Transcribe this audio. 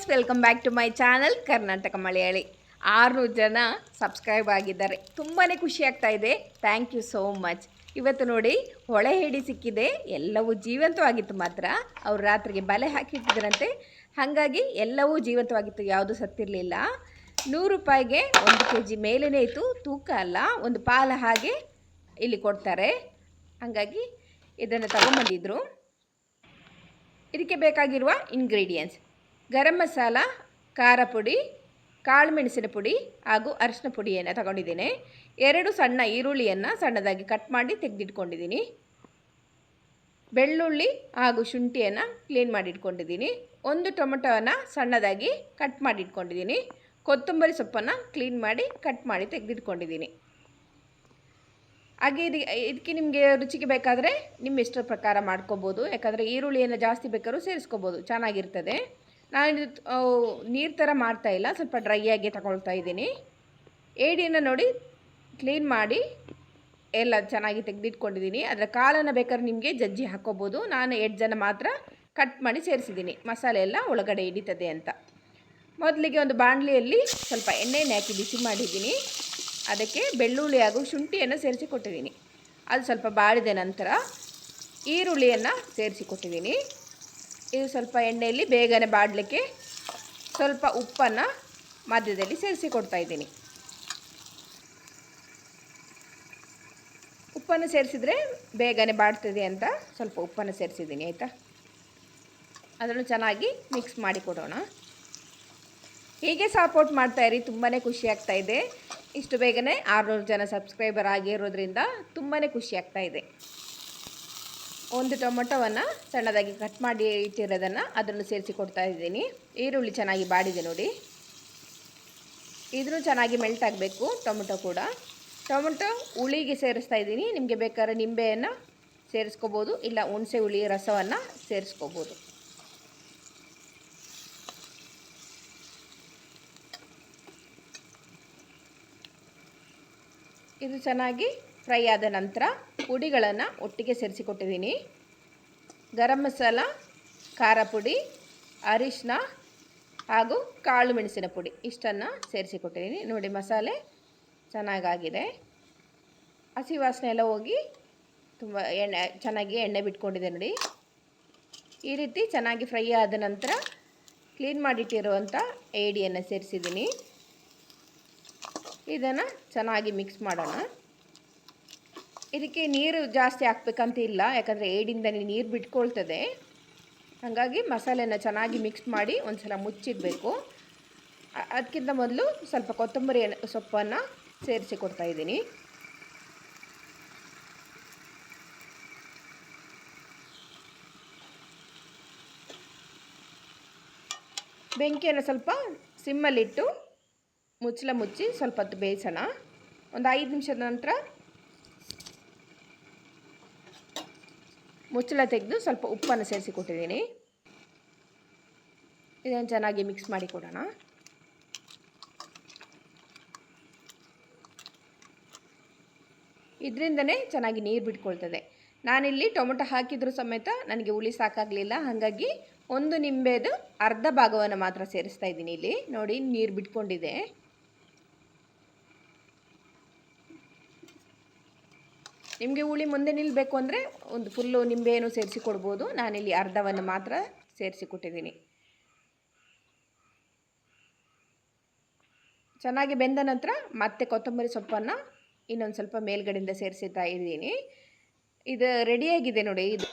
Guys welcome back to my channel Karnataka Malayali ಆರುನೂರು ಜನ subscribe ಆಗಿದ್ದಾರೆ. ತುಂಬಾ ಖುಷಿ ಆಗ್ತಾ ಇದೆ. ಥ್ಯಾಂಕ್ ಯು ಸೋ ಮಚ್ ಇವತ್ತು ನೋಡಿ, ಹೊಳೆ ಹಿಡಿ ಸಿಕ್ಕಿದೆ. ಎಲ್ಲವೂ ಜೀವಂತವಾಗಿತ್ತು ಮಾತ್ರ. ಅವ್ರು ರಾತ್ರಿಗೆ ಬಲೆ ಹಾಕಿಟ್ಟಿದ್ರಂತೆ. ಹಾಗಾಗಿ ಎಲ್ಲವೂ ಜೀವಂತವಾಗಿತ್ತು. ಯಾವುದೂ ಸತ್ತಿರಲಿಲ್ಲ. ನೂರು ರೂಪಾಯಿಗೆ ಒಂದು ಕೆ ಜಿ ಮೇಲೇ ಇತ್ತು. ತೂಕ ಅಲ್ಲ. ಒಂದು ಪಾಲ ಹಾಗೆ ಇಲ್ಲಿ ಕೊಡ್ತಾರೆ. ಹಾಗಾಗಿ ಇದನ್ನು ತಗೊಂಬಂದಿದ್ರು. ಇದಕ್ಕೆ ಬೇಕಾಗಿರುವ ಇಂಗ್ರೀಡಿಯೆಂಟ್ಸ್ ಗರಂ ಮಸಾಲ, ಖಾರ ಪುಡಿ ಕಾಳು ಮೆಣಸಿನ ಪುಡಿ ಹಾಗೂ ಅರಿಶಿನ ಪುಡಿಯನ್ನು ತಗೊಂಡಿದ್ದೀನಿ. ಎರಡು ಸಣ್ಣ ಈರುಳ್ಳಿಯನ್ನು ಸಣ್ಣದಾಗಿ ಕಟ್ ಮಾಡಿ ತೆಗೆದಿಟ್ಕೊಂಡಿದ್ದೀನಿ. ಬೆಳ್ಳುಳ್ಳಿ ಹಾಗೂ ಶುಂಠಿಯನ್ನು ಕ್ಲೀನ್ ಮಾಡಿ ಇಟ್ಕೊಂಡಿದ್ದೀನಿ. ಒಂದು ಟೊಮೆಟೊವನ್ನು ಸಣ್ಣದಾಗಿ ಕಟ್ ಮಾಡಿ ಇಟ್ಕೊಂಡಿದ್ದೀನಿ. ಕೊತ್ತಂಬರಿ ಸೊಪ್ಪನ್ನು ಕ್ಲೀನ್ ಮಾಡಿ ಕಟ್ ಮಾಡಿ ತೆಗೆದಿಟ್ಕೊಂಡಿದ್ದೀನಿ. ಹಾಗೆ ಇದು, ಇದಕ್ಕೆ ನಿಮಗೆ ರುಚಿಗೆ ಬೇಕಾದರೆ ನಿಮ್ಮ ಇಷ್ಟದ ಪ್ರಕಾರ ಮಾಡ್ಕೋಬೋದು. ಯಾಕಂದರೆ ಈರುಳ್ಳಿಯನ್ನು ಜಾಸ್ತಿ ಬೇಕಾದ್ರೂ ಸೇರಿಸ್ಕೋಬೋದು. ಚೆನ್ನಾಗಿರ್ತದೆ. ನಾನು ನೀರು ಥರ ಮಾಡ್ತಾ ಇಲ್ಲ, ಸ್ವಲ್ಪ ಡ್ರೈ ಆಗಿ ತಗೊಳ್ತಾ ಇದ್ದೀನಿ. ಏಡಿಯನ್ನು ನೋಡಿ ಕ್ಲೀನ್ ಮಾಡಿ ಎಲ್ಲ ಚೆನ್ನಾಗಿ ತೆಗೆದಿಟ್ಕೊಂಡಿದ್ದೀನಿ. ಅದರ ಕಾಲನ್ನು ಬೇಕಾದ್ರೆ ನಿಮಗೆ ಜಜ್ಜಿ ಹಾಕೋಬೋದು. ನಾನು ಎರಡು ಜನ ಮಾತ್ರ ಕಟ್ ಮಾಡಿ ಸೇರಿಸಿದ್ದೀನಿ. ಮಸಾಲೆ ಎಲ್ಲ ಒಳಗಡೆ ಹಿಡಿತದೆ ಅಂತ. ಮೊದಲಿಗೆ ಒಂದು ಬಾಣಲಿಯಲ್ಲಿ ಸ್ವಲ್ಪ ಎಣ್ಣೆಯನ್ನು ಹಾಕಿ ಬಿಸಿ ಮಾಡಿದ್ದೀನಿ. ಅದಕ್ಕೆ ಬೆಳ್ಳುಳ್ಳಿ ಹಾಗೂ ಶುಂಠಿಯನ್ನು ಸೇರಿಸಿ ಕೊಟ್ಟಿದ್ದೀನಿ. ಅದು ಸ್ವಲ್ಪ ಬಾಡಿದ ನಂತರ ಈರುಳ್ಳಿಯನ್ನು ಸೇರಿಸಿ ಕೊಟ್ಟಿದ್ದೀನಿ. ಇದು ಸ್ವಲ್ಪ ಎಣ್ಣೆಯಲ್ಲಿ ಬೇಗನೆ ಬಾಡಲಿಕ್ಕೆ ಸ್ವಲ್ಪ ಉಪ್ಪನ್ನು ಮಧ್ಯದಲ್ಲಿ ಸೇರಿಸಿ ಕೊಡ್ತಾ ಇದ್ದೀನಿ. ಉಪ್ಪನ್ನು ಸೇರಿಸಿದರೆ ಬೇಗನೆ ಬಾಡ್ತದೆ ಅಂತ ಸ್ವಲ್ಪ ಉಪ್ಪನ್ನು ಸೇರಿಸಿದ್ದೀನಿ, ಆಯಿತಾ? ಅದನ್ನು ಚೆನ್ನಾಗಿ ಮಿಕ್ಸ್ ಮಾಡಿ ಕೊಡೋಣ. ಹೀಗೆ ಸಪೋರ್ಟ್ ಮಾಡ್ತಾ ಇರಿ ತುಂಬಾ ಖುಷಿ ಆಗ್ತಾ ಇದೆ. ಇಷ್ಟು ಬೇಗನೆ ಆರುನೂರು ಜನ ಸಬ್ಸ್ಕ್ರೈಬರ್ ಆಗಿರೋದ್ರಿಂದ ತುಂಬಾ ಖುಷಿ ಆಗ್ತಾ ಇದೆ. ಒಂದು ಟೊಮೊಟೊವನ್ನು ಸಣ್ಣದಾಗಿ ಕಟ್ ಮಾಡಿ ಇಟ್ಟಿರೋದನ್ನು ಅದನ್ನು ಸೇರಿಸಿ ಕೊಡ್ತಾ ಇದ್ದೀನಿ. ಈರುಳ್ಳಿ ಚೆನ್ನಾಗಿ ಬಾಡಿದೆ ನೋಡಿ. ಇದನ್ನು ಚೆನ್ನಾಗಿ ಮೆಲ್ಟ್ ಆಗಬೇಕು, ಟೊಮೊಟೊ ಕೂಡ. ಟೊಮೊಟೊ ಹುಳಿಗೆ ಸೇರಿಸ್ತಾ ಇದ್ದೀನಿ. ನಿಮಗೆ ಬೇಕಾದ್ರೆ ನಿಂಬೆಯನ್ನು ಸೇರಿಸ್ಕೋಬೋದು, ಇಲ್ಲ ಹುಣಸೆ ಹುಳಿ ರಸವನ್ನು ಸೇರಿಸ್ಕೋಬೋದು. ಇದು ಚೆನ್ನಾಗಿ ಫ್ರೈ ಆದ ನಂತರ ಪುಡಿಗಳನ್ನು ಒಟ್ಟಿಗೆ ಸೇರಿಸಿಕೊಟ್ಟಿದ್ದೀನಿ. ಗರಂ ಮಸಾಲ, ಖಾರ ಪುಡಿ ಅರಿಶಿನ ಹಾಗೂ ಕಾಳು ಮೆಣಸಿನ ಪುಡಿ ಇಷ್ಟನ್ನು ಸೇರಿಸಿಕೊಟ್ಟಿದ್ದೀನಿ. ನೋಡಿ ಮಸಾಲೆ ಚೆನ್ನಾಗಾಗಿದೆ. ಹಸಿ ವಾಸನೆ ಎಲ್ಲ ಹೋಗಿ ತುಂಬ ಎಣ್ಣೆ, ಚೆನ್ನಾಗಿ ಎಣ್ಣೆ ಬಿಟ್ಕೊಂಡಿದೆ ನೋಡಿ. ಈ ರೀತಿ ಚೆನ್ನಾಗಿ ಫ್ರೈ ಆದ ನಂತರ ಕ್ಲೀನ್ ಮಾಡಿಟ್ಟಿರುವಂಥ ಏಡಿಯನ್ನು ಸೇರಿಸಿದ್ದೀನಿ. ಇದನ್ನು ಚೆನ್ನಾಗಿ ಮಿಕ್ಸ್ ಮಾಡೋಣ. ಇದಕ್ಕೆ ನೀರು ಜಾಸ್ತಿ ಹಾಕ್ಬೇಕಂತ ಇಲ್ಲ, ಯಾಕಂದರೆ ಏಡಿಂದ ನೀರು ಬಿಟ್ಕೊಳ್ತದೆ. ಹಾಗಾಗಿ ಮಸಾಲೆನ ಚೆನ್ನಾಗಿ ಮಿಕ್ಸ್ ಮಾಡಿ ಒಂದು ಸಲ ಮುಚ್ಚಿಡಬೇಕು ಅದಕ್ಕಿಂತ ಮೊದಲು ಸ್ವಲ್ಪ ಕೊತ್ತಂಬರಿ ಸೊಪ್ಪನ್ನು ಸೇರಿಸಿ ಕೊಡ್ತಾಯಿದ್ದೀನಿ ಬೆಂಕಿಯನ್ನು ಸ್ವಲ್ಪ ಸಿಮ್ಮಲ್ಲಿಟ್ಟು ಮುಚ್ಚಲ ಮುಚ್ಚಿ ಸ್ವಲ್ಪ ಹೊತ್ತು ಬೇಯಿಸೋಣ. ಒಂದು ಐದು ನಿಮಿಷದ ನಂತರ ಮುಚ್ಚಳ ತೆಗೆದು ಸ್ವಲ್ಪ ಉಪ್ಪನ್ನು ಸೇರಿಸಿ ಕೊಟ್ಟಿದ್ದೀನಿ. ಇದನ್ನು ಚೆನ್ನಾಗಿ ಮಿಕ್ಸ್ ಮಾಡಿ ಕೊಡೋಣ. ಇದರಿಂದನೇ ಚೆನ್ನಾಗಿ ನೀರು ಬಿಟ್ಕೊಳ್ತದೆ. ನಾನಿಲ್ಲಿ ಟೊಮೊಟೊ ಹಾಕಿದರೂ ಸಮೇತ ನನಗೆ ಹುಳಿ ಸಾಕಾಗಲಿಲ್ಲ. ಹಾಗಾಗಿ ಒಂದು ನಿಂಬೆದು ಅರ್ಧ ಭಾಗವನ್ನು ಮಾತ್ರ ಸೇರಿಸ್ತಾ ಇದ್ದೀನಿ ಇಲ್ಲಿ. ನೋಡಿ, ನೀರು ಬಿಟ್ಕೊಂಡಿದೆ. ನಿಮಗೆ ಹುಳಿ ಮುಂದೆ ನಿಲ್ಲಬೇಕು ಅಂದರೆ ಒಂದು ಫುಲ್ಲು ನಿಂಬೆಯನ್ನು ಸೇರಿಸಿ ಕೊಡ್ಬೋದು. ನಾನಿಲ್ಲಿ ಅರ್ಧವನ್ನು ಮಾತ್ರ ಸೇರಿಸಿ ಕೊಟ್ಟಿದ್ದೀನಿ ಚೆನ್ನಾಗಿ ಬೆಂದ ನಂತರ ಮತ್ತೆ ಕೊತ್ತಂಬರಿ ಸೊಪ್ಪನ್ನು ಇನ್ನೊಂದು ಸ್ವಲ್ಪ ಮೇಲ್ಗಡೆಯಿಂದ ಸೇರಿಸಿತಾ ಇದ್ದೀನಿ. ಇದು ರೆಡಿಯಾಗಿದೆ ನೋಡಿ. ಇದು